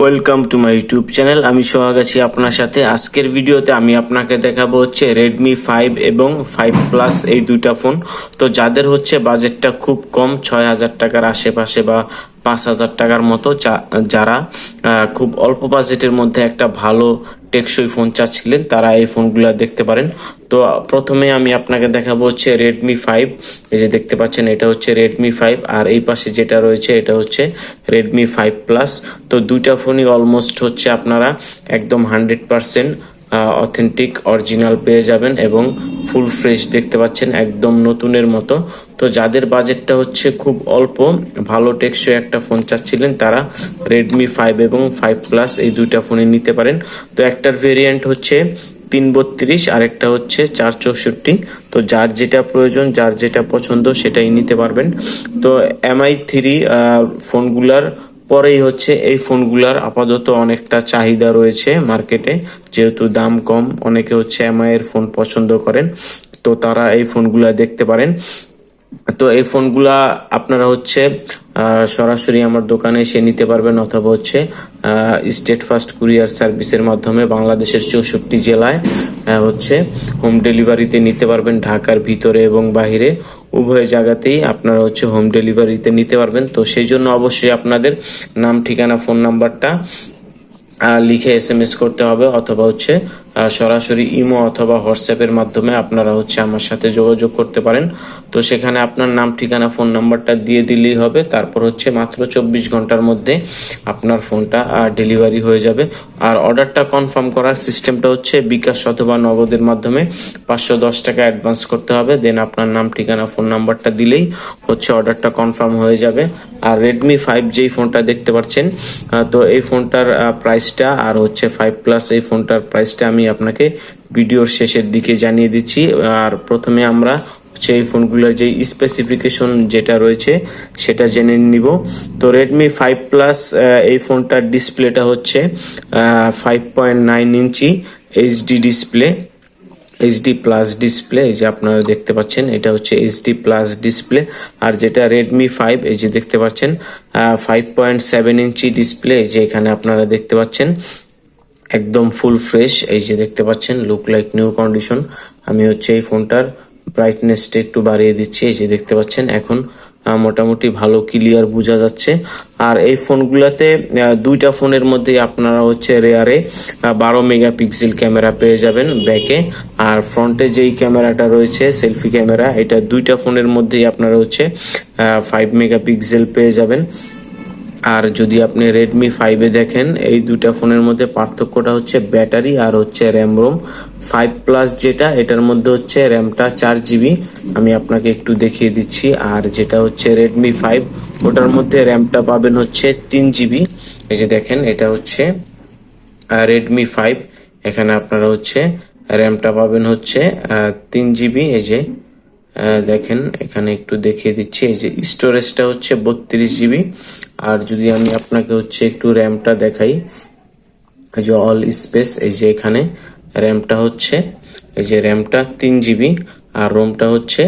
Welcome to my YouTube channel আমি সোহাগ আছি আপনার সাথে। আজকের ভিডিওতে আমি আপনাকে দেখাবো হচ্ছে রেডমি ফাইভ এবং ফাইভ প্লাস এই দুইটা ফোন তো যাদের হচ্ছে বাজেটটা খুব কম, ছয় হাজার টাকার আশেপাশে বা পাঁচ হাজার টাকার মতো যারা খুব অল্প বাজেটের মধ্যে একটা ভালো টেকসই ফোন চাচ্ছিলেন, তারা এই ফোনগুলো দেখতে পারেন। তো প্রথমে আমি আপনাকে দেখাবো হচ্ছে রেডমি ফাইভ এই যে দেখতে পাচ্ছেন, এটা হচ্ছে রেডমি ফাইভ আর এই পাশে যেটা রয়েছে, এটা হচ্ছে রেডমি ফাইভ প্লাস তো দুইটা ফোনই অলমোস্ট হচ্ছে আপনারা একদম হান্ড্রেড পার্সেন্ট অথেন্টিক অরিজিনাল পেয়ে যাবেন এবং ফুল ফ্রেশ দেখতে পাচ্ছেন, একদম নতুনের মতো। তো যাদের বাজেটটা হচ্ছে খুব অল্প, ভালো টেকসই একটা ফোন চাচ্ছিলেন, তারা রেডমি ফাইভ এবং ফাইভ প্লাস এই দুইটা ফোনে নিতে পারেন। তো একটার ভেরিয়েন্ট হচ্ছে তিন বত্রিশ আরেকটা হচ্ছে চার চৌষট্টি। তো যার যেটা প্রয়োজন, যার যেটা পছন্দ, সেটাই নিতে পারবেন। তো এমআই থ্রি ফোনগুলার পরেই হচ্ছে এই ফোনগুলার আপাতত অনেকটা চাহিদা রয়েছে মার্কেটে, যেহেতু দাম কম, অনেকে হচ্ছে এমআই এর ফোন পছন্দ করেন, তো তারা এই ফোনগুলা দেখতে পারেন। তো এই ফোনগুলা আপনারা হচ্ছে সরাসরি আমার দোকানে এসে নিতে পারবেন অথবা হচ্ছে স্টেট ফার্স্ট কুরিয়ার সার্ভিসের মাধ্যমে বাংলাদেশের চৌষট্টি জেলায় হচ্ছে হোম ডেলিভারিতে নিতে পারবেন ঢাকার ভিতরে এবং বাহিরে। উভয় জায়গাতেই আপনারা হচ্ছে হোম ডেলিভারিতে নিতে পারবেন। তো সেই জন্য অবশ্যই আপনাদের নাম, ঠিকানা ফোন নাম্বারটা লিখে এস করতে হবে অথবা হচ্ছে সরাসরি ইমো অথবা হোয়াটসঅ্যাপের মাধ্যমে আপনারা হচ্ছে আমার সাথে যোগাযোগ করতে পারেন। তো সেখানে আপনার নাম, ঠিকানা, ফোন নাম্বারটা দিয়ে দিলেই হবে। তারপর হচ্ছে মাত্র চব্বিশ ঘণ্টার মধ্যে আপনার ফোনটা ডেলিভারি হয়ে যাবে। আর অর্ডারটা কনফার্ম করার সিস্টেমটা হচ্ছে বিকাশ অথবা নগদের মাধ্যমে পাঁচশো দশ টাকা অ্যাডভান্স করতে হবে। দেন আপনার নাম, ঠিকানা, ফোন নাম্বারটা দিলেই হচ্ছে অর্ডারটা কনফার্ম হয়ে যাবে। আর রেডমি ফাইভ যেই ফোনটা দেখতে পাচ্ছেন। তো এই ফোনটার প্রাইসটা আর হচ্ছে ফাইভ প্লাস এই ফোনটার প্রাইসটা আমি আপনাকে ভিডিওর শেষের দিকে জানিয়ে দিচ্ছি। আর প্রথমে আমরা এই ফোনগুলোর যে স্পেসিফিকেশন যেটা রয়েছে, সেটা জেনে নিব। তো রেডমি ফাইভ প্লাস এই ফোনটার ডিসপ্লেটা হচ্ছে five point nine inch HD display HD plus display এই যে আপনারা দেখতে পাচ্ছেন, এটা হচ্ছে এইচডি প্লাস ডিসপ্লে আর যেটা রেডমি ফাইভ এই যে দেখতে পাচ্ছেন five point seven inch display যে এখানে আপনারা দেখতে পাচ্ছেন। একদম ফুল ফ্রেশ এই যে দেখতে পাচ্ছেন লুক লাইক নিউ কন্ডিশন আমি হচ্ছে এই ফোনটার ব্রাইটনেসটা একটু বাড়িয়ে দিচ্ছি, এই যে দেখতে পাচ্ছেন, এখন মোটামুটি ভালো ক্লিয়ার বোঝা যাচ্ছে। আর এই ফোনগুলোতে দুইটা ফোনের মধ্যে আপনারা হচ্ছে রেয়ারে বারো মেগাপিক্সেল ক্যামেরা পেয়ে যাবেন ব্যাকে আর ফ্রন্টে যেই ক্যামেরাটা রয়েছে সেলফি ক্যামেরা এটা দুইটা ফোনের মধ্যেই আপনারা হচ্ছে ফাইভ মেগাপিক্সেল পেয়ে যাবেন। আর যদি আপনি রেডমি ফাইভে দেখেন, এই দুটা ফোনের মধ্যে পার্থক্যটা হচ্ছে ব্যাটারি আর হচ্ছে র্যাম রোম ফাইভ প্লাস যেটা, এটার মধ্যে হচ্ছে র্যামটা চার জিবি আমি আপনাকে একটু দেখিয়ে দিচ্ছি। আর যেটা হচ্ছে রেডমি ফাইভ ওটার মধ্যে র্যামটা পাবেন হচ্ছে তিন জিবি এই যে দেখেন, এটা হচ্ছে রেডমি ফাইভ এখানে আপনারা হচ্ছে র্যামটা পাবেন হচ্ছে তিন জিবি এই যে দেখেন, এখানে একটু দেখিয়ে দিচ্ছি। এই যে স্টোরেজটা হচ্ছে বত্রিশ জিবি আর যদি আমি আপনাকে হচ্ছে একটু র্যামটা দেখাই, এই যে অল স্পেস এই যে এখানে র্যামটা হচ্ছে, এই যে র্যামটা তিন জিবি আর রোমটা হচ্ছে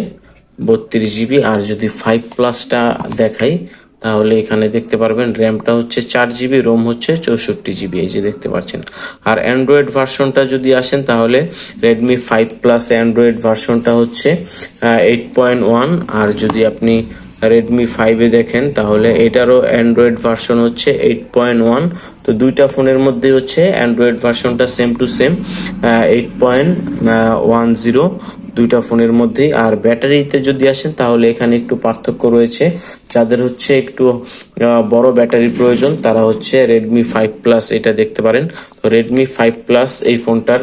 বত্রিশ জিবি আর যদি ফাইভ প্লাসটা দেখাই তাহলে এখানে দেখতে পারবেন র্যামটা হচ্ছে চার জিবি, রোম হচ্ছে চৌষট্টি জিবি, এই যে দেখতে পাচ্ছেন। আর অ্যান্ড্রয়েড ভার্সনটা যদি আসেন তাহলে রেডমি ফাইভ প্লাস অ্যান্ড্রয়েড ভার্সনটা হচ্ছে এইট পয়েন্ট ওয়ান আর যদি আপনি রেডমি ফাইভে দেখেন তাহলে এটারও অ্যান্ড্রয়েড ভার্সন হচ্ছে এইট পয়েন্ট ওয়ান তো দুইটা ফোনের মধ্যে হচ্ছে অ্যান্ড্রয়েড ভার্সনটা same to same eight point one zero দুইটা ফোনের মধ্যেই। আর ব্যাটারিতে যদি আসেন, তাহলে এখানে একটু পার্থক্য রয়েছে। যাদের হচ্ছে একটু বড় ব্যাটারি প্রয়োজন, তারা হচ্ছে রেডমি ফাইভ প্লাস এটা দেখতে পারেন। তো রেডমি ফাইভ প্লাস এই ফোনটার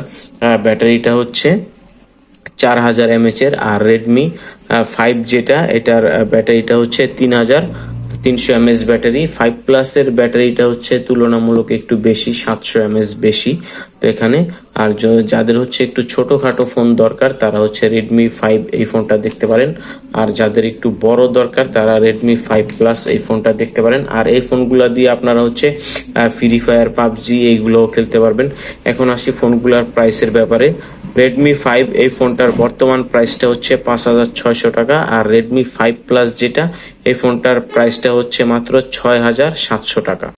ব্যাটারিটা হচ্ছে চার হাজার এমএচ এর। আর রেডমি ফাইভ যেটা এটার ব্যাটারিটা হচ্ছে তিন হাজার তিনশো এমএস ব্যাটারি ফাইভ প্লাস এর ব্যাটারিটা হচ্ছে তুলনামূলক একটু বেশি, সাতশো এমএস বেশি। তো এখানে আর যাদের হচ্ছে একটু ছোটখাটো ফোন দরকার, তারা হচ্ছে রেডমি ফাইভ এই ফোনটা দেখতে পারেন। আর যাদের একটু বড় দরকার, তারা রেডমি ফাইভ প্লাস এই ফোনটা দেখতে পারেন। আর এই ফোনগুলা দিয়ে আপনারা হচ্ছে ফ্রি ফায়ার পাবজি এইগুলোও খেলতে পারবেন। এখন আসি ফোনগুলার প্রাইসের ব্যাপারে। রেডমি ফাইভ এই ফোনটার বর্তমান প্রাইসটা হচ্ছে পাঁচ হাজার ছয়শো টাকা আর রেডমি ফাইভ প্লাস যেটা, এই ফোনটার প্রাইসটা হচ্ছে মাত্র ছয় হাজার সাতশো টাকা।